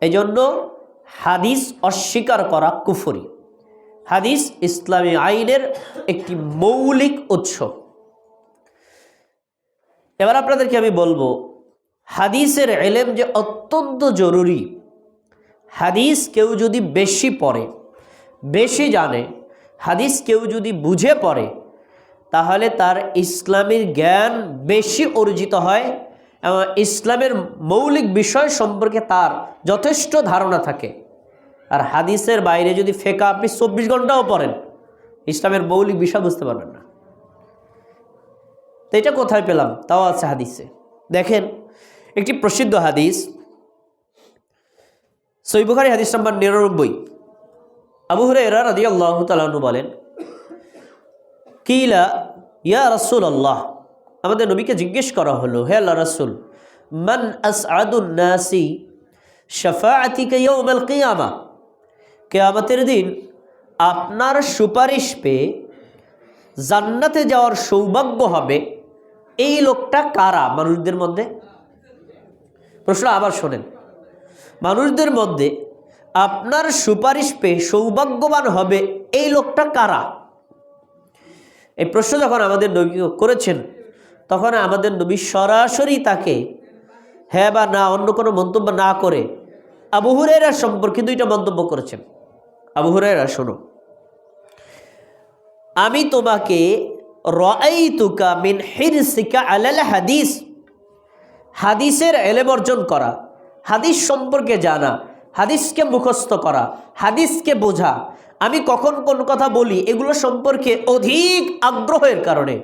এজন্য হাদিস অস্বীকার করা কুফরি। হাদিস ইসলামী আইনের একটি মৌলিক উৎস। এবার আপনাদেরকে আমি বলব, হাদিসের এলেম যে অত্যন্ত জরুরি, হাদিস কেউ যদি বেশি পড়ে, বেশি জানে, হাদিস কেউ যদি বুঝে পড়ে, তাহলে তার ইসলামের জ্ঞান বেশি অর্জিত হয় ইসলামের মৌলিক বিষয় সম্পর্কে তার যথেষ্ট ধারণা থাকে। আর হাদিসের বাইরে যদি ফেকা আপনি চব্বিশ ঘন্টাও পড়েন, ইসলামের মৌলিক বিষয় বুঝতে পারবেন না। তো এটা কোথায় পেলাম? তাও আছে হাদিসে। দেখেন, একটি প্রসিদ্ধ হাদিস সৈবুখারি হাদিস নাম্বার নিরানব্বই। আবু হুরায়রা রাদি আল্লাহ তালু বলেন, কিলা ইয়া রসুল আল্লাহ আমাদের নবীকে জিজ্ঞেস করা হলো, হে আল্লাহ রসুল, মান আস নাসি শফাআতিকা ইয়াউমাল কিয়ামা? কেয়ামতের দিন আপনার সুপারিশ পেয়ে জান্নাতে যাওয়ার সৌভাগ্য হবে এই লোকটা কারা? মানুষদের মধ্যে? প্রশ্ন আবার শোনেন। মানুষদের মধ্যে আপনার সুপারিশ পেয়ে সৌভাগ্যবান হবে এই লোকটা কারা? এই প্রশ্ন যখন আমাদের নবী করেছেন তখন আমাদের নবী সরাসরি তাকে হ্যাঁ বা না, অন্য কোনো মন্তব্য না করে আবু সম্পর্কে দুইটা মন্তব্য করেছেন। আবু শোনো। আমি তোমাকে মিন হাদিস, হাদিসের এলেম অর্জন করা, হাদিস সম্পর্কে জানা, হাদিসকে মুখস্থ করা, হাদিসকে বোঝা। আমি কখন কোন কথা বলি এগুলো সম্পর্কে অধিক আগ্রহের কারণে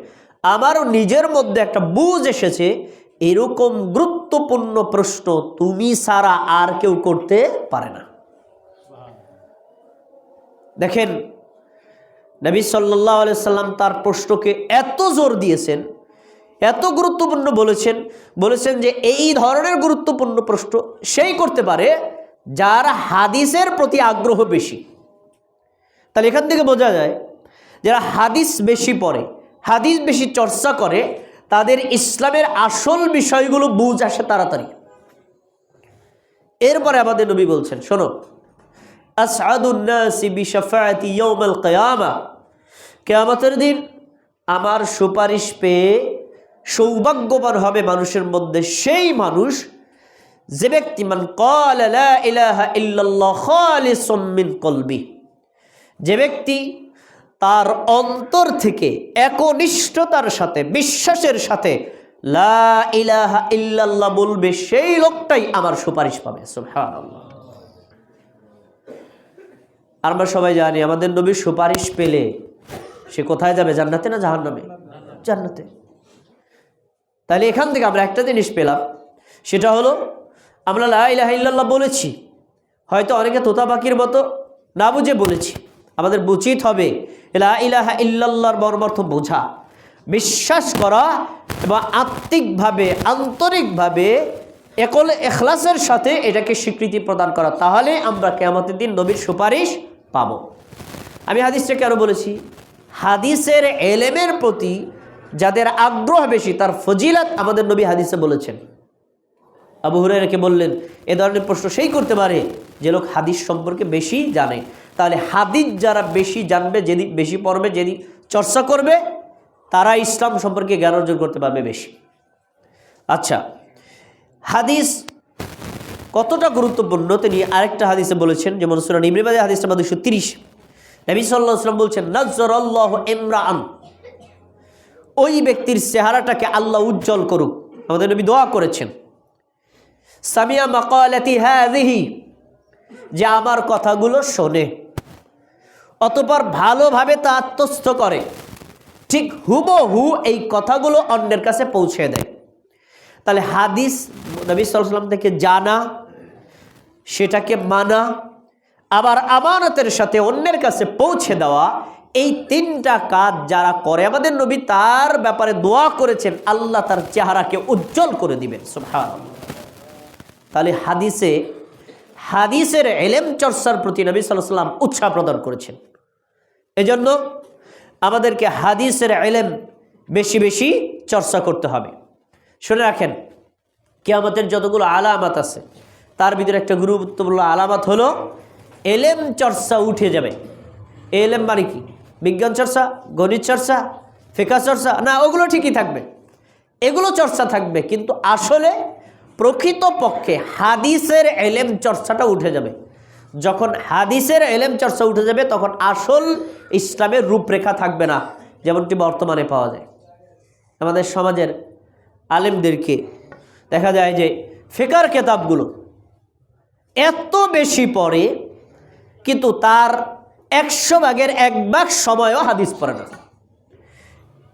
আমারও নিজের মধ্যে একটা বুঝ এসেছে, এরকম গুরুত্বপূর্ণ প্রশ্ন তুমি সারা আর কেউ করতে পারে না। দেখেন, নবী সাল্লাহ সাল্লাম তার প্রশ্নকে এত জোর দিয়েছেন, এত গুরুত্বপূর্ণ বলেছেন বলেছেন যে এই ধরনের গুরুত্বপূর্ণ প্রশ্ন সেই করতে পারে যার হাদিসের প্রতি আগ্রহ বেশি। তাহলে এখান থেকে বোঝা যায়, যারা হাদিস বেশি পড়ে হাদিস বেশি চর্চা করে, তাদের ইসলামের আসল বিষয়গুলো বুঝ আসে তাড়াতাড়ি। এরপরে আমাদের নবী বলছেন, শোনো কিয়ামতের দিন আমার সুপারিশ পেয়ে সৌভাগ্যবান হবে মানুষের মধ্যে সেই মানুষ যে ব্যক্তি মিন কলবি, যে ব্যক্তি তার অন্তর থেকে একনিষ্ঠতার সাথে, বিশ্বাসের সাথে, লা ইলাহা ইল্লাল্লাহ বলবে, সেই লোকটাই আমার সুপারিশ পাবে। আমরা সবাই জানি, আমাদের নবীর সুপারিশ পেলে সে কোথায় যাবে, জান্নাতে না জাহান্নামে? জান্নাতে। তাহলে এখান থেকে আমরা একটা জিনিস পেলাম, সেটা হলো, আমরা লা ইলাহা ইল্লাল্লাহ বলেছি। হয়তো অনেকে তোতা পাখির মতো না বুঝে বলেছি। আমাদের উচিত হবে লা ইলাহা ইল্লাল্লাহর মর্মার্থ বোঝা। বিশ্বাস করা এবং আত্মিকভাবে, আন্তরিকভাবে একল এখলাসের সাথে এটাকে স্বীকৃতি প্রদান করা। তাহলে আমরা কেমতের দিন নবীর সুপারিশ পাব। আমি হাদিসটা কেন বলেছি, হাদিসের এলেমের প্রতি যাদের আগ্রহ বেশি, তার ফজিলাত আমাদের নবী হাদিসে বলেছেন। আবু হুরাইরাকে বললেন, এ ধরনের প্রশ্ন সেই করতে পারে যে লোক হাদিস সম্পর্কে বেশি জানে। তাহলে হাদিস যারা বেশি জানবে, যেদিন বেশি পড়বে, যেদিন চর্চা করবে, তারা ইসলাম সম্পর্কে জ্ঞান অর্জন করতে পারবে বেশি। আচ্ছা হাদিস কতটা গুরুত্বপূর্ণ? তিনি আরেকটা হাদিসে বলেছেন, যেমন সুরান ইমরিবাদী হাদিস নাম্বার দুশো তিরিশ। নবী সাল্লাহ সাল্লাম বলছেন নজর আল্লাহ ইমরান ওই ব্যক্তির চেহারাটাকে আল্লাহ উজ্জ্বল করুক। আমাদের নবী দোয়া করেছেন। সামিয়া মাকালাতি হ্যাঁ যে আমার কথাগুলো শোনে। অতপর ভালোভাবে তা আত্মস্থ করে। ঠিক হুবহু এই কথাগুলো অন্যের কাছে পৌঁছে দেয়। তাহলে হাদিস নবী সাল্লাম থেকে জানা, সেটাকে মানা, আবার আমানতের সাথে অন্যের কাছে পৌঁছে দেওয়া, এই তিনটা কাজ যারা করে, আমাদের নবী তার ব্যাপারে দোয়া করেছেন, আল্লাহ তার চেহারাকে উজ্জ্বল করে দিবেন, সুবহানাল্লাহ। তাহলে হাদিসে, হাদিসের এলেম চর্চার প্রতি নবী সাল্লাম উৎসাহ প্রদান করেছেন। এজন্য আমাদেরকে হাদিসের এলেম বেশি বেশি চর্চা করতে হবে। শুনে রাখেন, কেয়ামতের যতগুলো আলামাত আছে, তার ভিতরে একটা গুরুত্বপূর্ণ আলামত হলো, এলেম চর্চা উঠে যাবে। এলেম মানে কি? বিজ্ঞান চর্চা, গণিত চর্চা, ফেকা চর্চা, না, ওগুলো ঠিকই থাকবে। এগুলো চর্চা থাকবে, কিন্তু আসলে প্রকৃত পক্ষে হাদিসের এলেম চর্চাটা উঠে যাবে। যখন হাদিসের এলেম চর্চা উঠে যাবে, তখন আসল ইসলামের রূপরেখা থাকবে না, যেমনটি বর্তমানে পাওয়া যায়। আমাদের সমাজের আলেমদেরকে দেখা যায় যে ফেকার কেতাবগুলো এত বেশি পড়ে, কিন্তু তার একশো ভাগের এক ভাগ সময়ও হাদিস পড়ে না।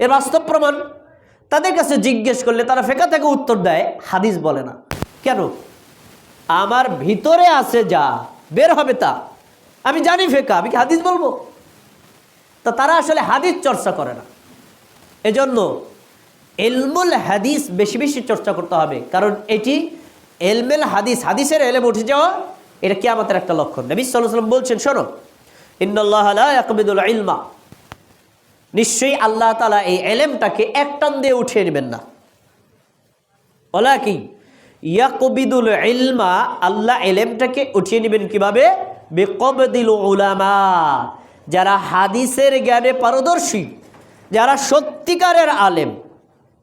এর বাস্তব প্রমাণ তাদের কাছে জিজ্ঞেস করলে তারা ফেকা থেকে উত্তর দেয়, হাদিস বলে না। কেন? আমার ভিতরে আছে যা বের হবে তা। আমি জানি ফেকা, আমি কি হাদিস বলব? তা তারা আসলে হাদিস চর্চা করে না। এজন্য এলমুল হাদিস বেশি বেশি চর্চা করতে হবে। কারণ এটি এলমেল হাদিস, হাদিসের এলেম উঠে যাওয়া, এটা কি আমাদের একটা লক্ষণ। নবী সাল্লাম বলছেন, শোনো ইয়াকবিদুল ইলমা। নিশ্চয়ই আল্লাহ তালা এই এলেমটাকে এক টান দিয়ে উঠিয়ে নেবেন না। ওলা কি ইয়াকবিদুল ইলমা, আল্লাহ এলেমটাকে উঠিয়ে নেবেন কীভাবে? বেকবদিল উলামা, যারা হাদিসের জ্ঞানে পারদর্শী, যারা সত্যিকারের আলেম,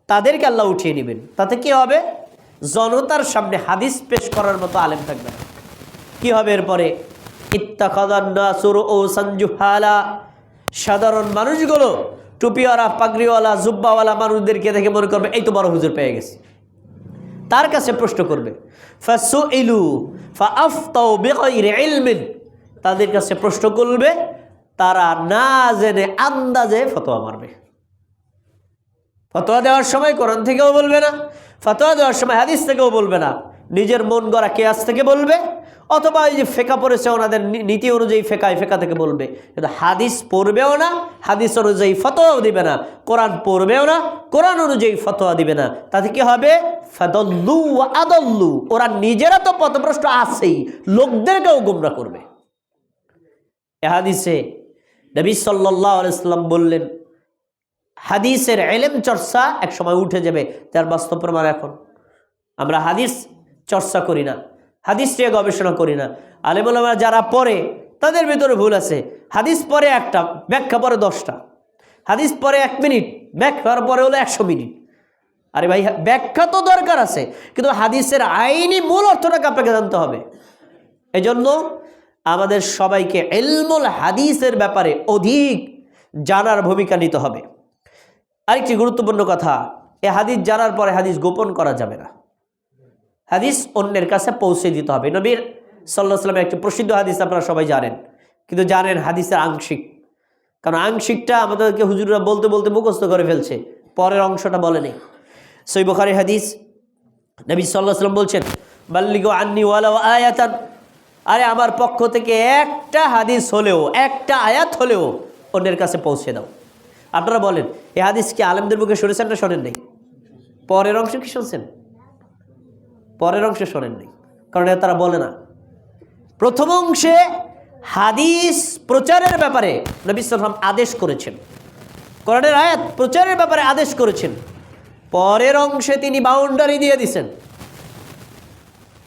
তাদেরকে আল্লাহ উঠিয়ে নেবেন। তাতে কি হবে? জনতার সামনে হাদিস পেশ করার মতো আলেম থাকবে কি হবে এরপরে? সঞ্জুহালা সাধারণ মানুষগুলো টুপিওয়ালা, পাগড়িওয়ালা, জুব্বাওয়ালা মানুষদেরকে দেখে মনে করবে, এই তো বড় হুজুর পেয়ে গেছি। তার কাছে প্রশ্ন করবে তাদের কাছে প্রশ্ন করবে, তারা না জেনে আন্দাজে ফতোয়া মারবে। ফতোয়া দেওয়ার সময় কোরআন থেকেও বলবে না, ফতোয়া দেওয়ার সময় হাদিস থেকেও বলবে না। নিজের মন গড়া কেয়াস থেকে বলবে? অথবা এই যে ফেকা পড়েছে ওনাদের নীতি অনুযায়ী ফেকায় ফেকা থেকে বলবে। কিন্তু হাদিস পড়বেও না, হাদিস অনুযায়ী ফতোয়াও দিবে না, কোরআন পড়বেও না, কোরআন অনুযায়ী ফতোয়া দিবে না। তাতে কি হবে? ফাদল্লু আদল্লু। ওরা নিজেরা তো পথভ্রষ্ট আছেই, লোকদেরকেও গুমরা করবে। এ হাদিসে নবী আলাইসাল্লাম বললেন, হাদিসের এলেম চর্চা এক সময় উঠে যাবে যার বাস্তব প্রমাণ এখন। আমরা হাদিস চর্চা করি না। হাদিস নিয়ে গবেষণা করি না। আলেমুলামা যারা পড়ে, তাদের ভিতরে ভুল আছে। হাদিস পরে একটা, ব্যাখ্যা পরে দশটা। হাদিস পরে এক মিনিট ব্যাখ্যার পরে হলো একশো মিনিট। আরে ভাই, ব্যাখ্যা তো দরকার আছে, কিন্তু হাদিসের আইনি মূল অর্থটাকে আপনাকে জানতে হবে। এজন্য আমাদের সবাইকে এলমুল হাদিসের ব্যাপারে অধিক জানার ভূমিকা নিতে হবে। আরেকটি গুরুত্বপূর্ণ কথা, এ হাদিস জানার পরে হাদিস গোপন করা যাবে না। হাদিস অন্যের কাছে পৌঁছে দিতে হবে। নবীর সাল্লাহ সাল্লামের একটি প্রসিদ্ধ হাদিস আপনারা সবাই জানেন, কিন্তু জানেন হাদিসের আংশিক। কারণ আংশিকটা আমাদেরকে হুজুররা বলতে বলতে মুখস্থ করে ফেলছে, পরের অংশটা বলেনি। সই বুখারি হাদিস, নবী সাল্লাহ সাল্লাম বলছেন, বাল্লিগো আন্নি ওয়ালা আয়াতান। আরে আমার পক্ষ থেকে একটা হাদিস হলেও, একটা আয়াত হলেও অন্যের কাছে পৌঁছে দাও। আপনারা বলেন, এ হাদিস কি আলেমদের মুখে শুনেছেন না শোনেন নেই পরের অংশ কি শুনছেন? পরের অংশে শোনেন নেই কারণ এটা তারা বলে না। প্রথম অংশে হাদিস প্রচারের ব্যাপারে নবী আদেশ করেছেন। কোরআনের আয়াত প্রচারের ব্যাপারে আদেশ করেছেন। পরের অংশে তিনি বাউন্ডারি দিয়ে দিছেন।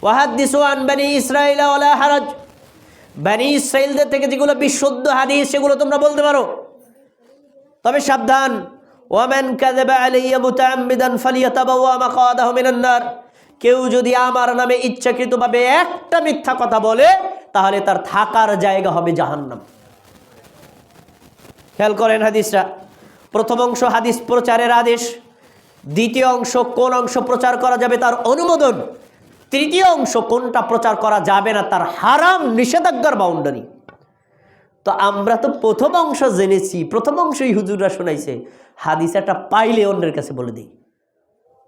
ওয়াহাদিস আন বানি ইসরাইল ওয়ালা হারাজ। বানি ইসরাইলদের থেকে যেগুলো বিশুদ্ধ হাদিস, সেগুলো তোমরা বলতে পারো। তবে সাবধান। ওয়ামেন কাযাবা আলাইয়া মুতাআম্মিদান ফালিয়াতাবাওয়া মাকাদাহু মিনান নার। কেউ যদি আমার নামে ইচ্ছাকৃতভাবে একটা মিথ্যা কথা বলে, তাহলে তার থাকার জায়গা হবে জাহান্নাম। খেয়াল করেন হাদিসরা প্রথম অংশ হাদিস প্রচারের আদেশ, দ্বিতীয় অংশ কোন অংশ প্রচার করা যাবে তার অনুমোদন, তৃতীয় অংশ কোনটা প্রচার করা যাবে না তার হারাম নিষেধাজ্ঞার বাউন্ডারি তো আমরা তো প্রথম অংশ জেনেছি, প্রথম অংশই হুজুররা শোনাইছে, হাদিস একটা পাইলে অন্যের কাছে বলে দিই।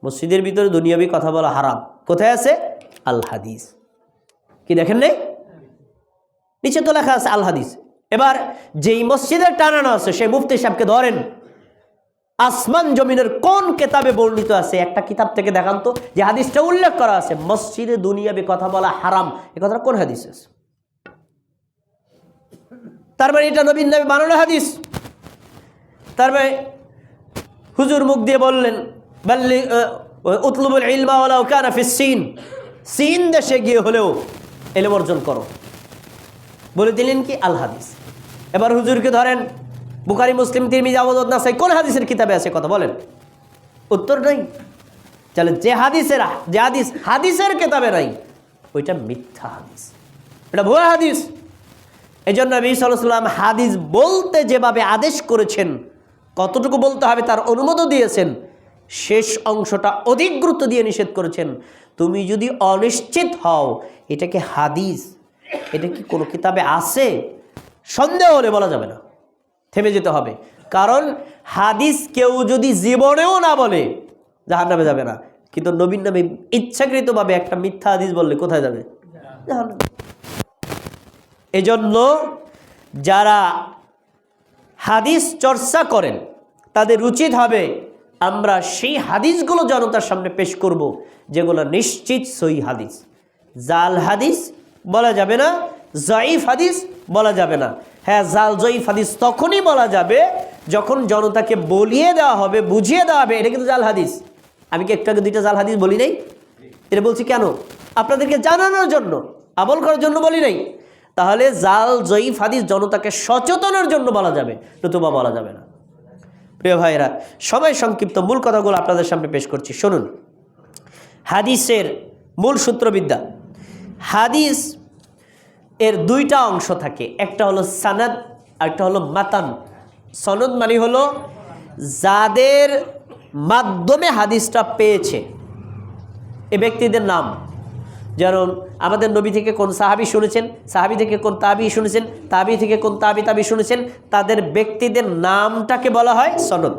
মসজিদের ভিতরে দুনিয়াবি কথা বলা হারাম। কোথায় আছে? আল হাদিস। কি দেখেন নেই? নিচে তো লেখা আছে আল হাদিস। এবার যেই মসজিদের টানানো আছে, সেই মুফতি সাহেবকে ধরেন। আসমান জমিনের কোন কেতাবে বর্ণিত আছে? একটা কিতাব থেকে দেখান তো, যে হাদিসটা উল্লেখ করা আছে, মসজিদে দুনিয়াবি কথা বলা হারাম। এ কথাটা কোন হাদিস আছে? তার মানে এটা নবীন নামে বানানো হাদিস। তার মানে হুজুর মুখ দিয়ে বললেন বাল্লি উতলুবুল ইলমা ওয়ালাউ কানা ফিস সিন। চীন দেশে গিয়ে হলেও এলেম অর্জন করো। বলে দিলেন কি? আল হাদিস। এবার হুজুরকে ধরেন, বুখারি, মুসলিম, তিরমিজি আবদত নাসাই, কোন হাদিসের কিতাবে আছে কথা বলেন? উত্তর নাই। তাহলে যে হাদিসের, যে হাদিস, হাদিসের কিতাবে নাই, ওইটা মিথ্যা হাদিস। এটা ভুয়া হাদিস। এই জন্য নবী সাল্লাম হাদিস বলতে যেভাবে আদেশ করেছেন, কতটুকু বলতে হবে তার অনুমোদন দিয়েছেন শেষ অংশটা অধিক গুরুত্ব দিয়ে নিষেধ করেছেন। তুমি যদি অনিশ্চিত হও এটাকে হাদিস? এটা কি কোনো কিতাবে আছে? সন্দেহ হলে বলা যাবে না। থেমে যেতে হবে। কারণ হাদিস কেউ যদি জীবনেও না বলে জাহার নামে যাবে না। কিন্তু নবীন নামে ইচ্ছাকৃতভাবে একটা মিথ্যা হাদিস বললে কোথায় যাবে। এজন্য যারা হাদিস চর্চা করেন, তাদের উচিত হবে আমরা সেই হাদিসগুলো জনতার সামনে পেশ করব, যেগুলো নিশ্চিত সই হাদিস। জাল হাদিস বলা যাবে না, জয়ীফ হাদিস বলা যাবে না। হ্যাঁ জাল, জয়ীফ হাদিস তখনই বলা যাবে যখন জনতাকে বলিয়ে দেওয়া হবে, বুঝিয়ে দেওয়া হবে। এটা কিন্তু জাল হাদিস। আমি কি একটু আগে দুইটা জাল হাদিস বলি নাই? এটা বলছি কেন? আপনাদেরকে জানানোর জন্য, আমল করার জন্য বলি নাই। তাহলে জাল, জয়ীফ হাদিস জনতাকে সচেতনের জন্য বলা যাবে, নতুবা বলা যাবে না। প্রিয় ভাইরা সময় সংক্ষিপ্ত মূল কথাগুলো আপনাদের সামনে পেশ করছি। শুনুন। হাদিসের মূল সূত্রবিদ্যা, হাদিস এর দুইটা অংশ থাকে। একটা হলো সানাদ একটা হলো মাতান। সনদ মানে হলো যাদের মাধ্যমে হাদিসটা পেয়েছে। এ ব্যক্তিদের নাম যেমন আমাদের নবী থেকে কোন সাহাবি শুনেছেন, সাহাবি থেকে কোন তাবি শুনেছেন, তাবি থেকে কোন তাবি তাবি শুনেছেন, তাদের ব্যক্তিদের নামটাকে বলা হয় সনদ।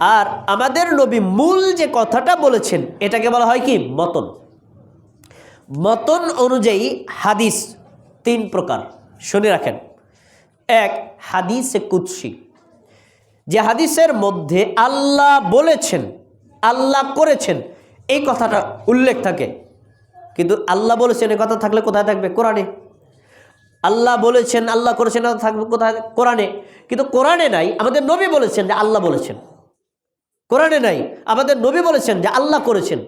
আর আমাদের নবী মূল যে কথাটা বলেছেন, এটাকে বলা হয় কি? মতন। মতন অনুযায়ী হাদিস তিন প্রকার, শুনে রাখেন। এক, হাদিসে কুৎসি যে হাদিসের মধ্যে আল্লাহ বলেছেন, আল্লাহ করেছেন, এই কথাটা উল্লেখ থাকে। কিন্তু আল্লাহ বলেছেন এ কথা থাকলে কোথায় থাকবে? কোরআনে। আল্লাহ বলেছেন, আল্লাহ করেছেন থাকবে কোথায়? কোরআনে। কিন্তু কোরআনে নাই, আমাদের নবী বলেছেন যে আল্লাহ বলেছেন। কোরআনে নাই, আমাদের নবী বলেছেন যে আল্লাহ করেছেন।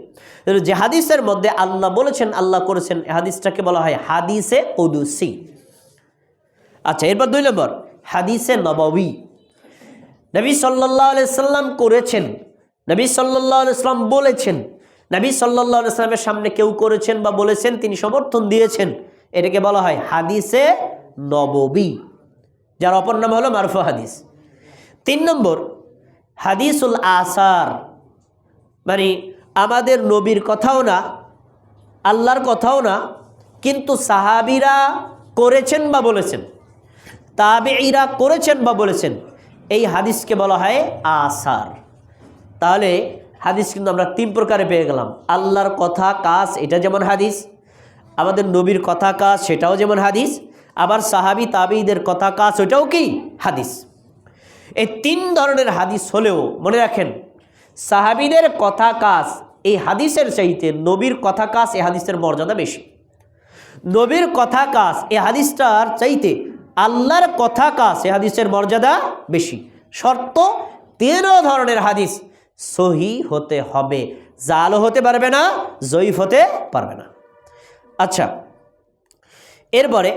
যে হাদিসের মধ্যে আল্লাহ বলেছেন, আল্লাহ করেছেন হাদিসটাকে বলা হয় হাদিসে উদুসি আচ্ছা এরপর দুই নম্বর, হাদিসে নববী। নবী সাল্লাহ সাল্লাম করেছেন। নবী সাল্লাহ সাল্লাম বলেছেন নবী সাল্লাহ সাল্লামের সামনে কেউ করেছেন বা বলেছেন, তিনি সমর্থন দিয়েছেন। এটাকে বলা হয় হাদিসে নববী, যার অপর নাম হলো মারফু হাদিস। তিন নম্বর, হাদিসুল আসার মানে আমাদের নবীর কথাও না, আল্লাহর কথাও না, কিন্তু সাহাবিরা করেছেন বা বলেছেন, তাবেঈরা করেছেন বা বলেছেন, এই হাদিসকে বলা হয় আসার। তাহলে হাদিস কিন্তু আমরা তিন প্রকারে পেয়ে গেলাম। আল্লাহর কথা কাজ, এটা যেমন হাদিস, আমাদের নবীর কথা কাজ, সেটাও যেমন হাদিস, আবার সাহাবি তাবিদের কথা কাজ ওটাও কি? হাদিস। এই তিন ধরনের হাদিস হলেও, মনে রাখেন, সাহাবিদের কথা কাজ, এই হাদিসের চাইতে নবীর কথা কাজ, এই হাদিসের মর্যাদা বেশি। নবীর কথা কাজ, এই হাদিসটার চাইতে আল্লাহর কথা কাজ, এই হাদিসের মর্যাদা বেশি। শর্ত, তেরো ধরনের হাদিস সহি হতে হবে জালও হতে পারবে না জয়ীফ হতে পারবে না। আচ্ছা এরপরে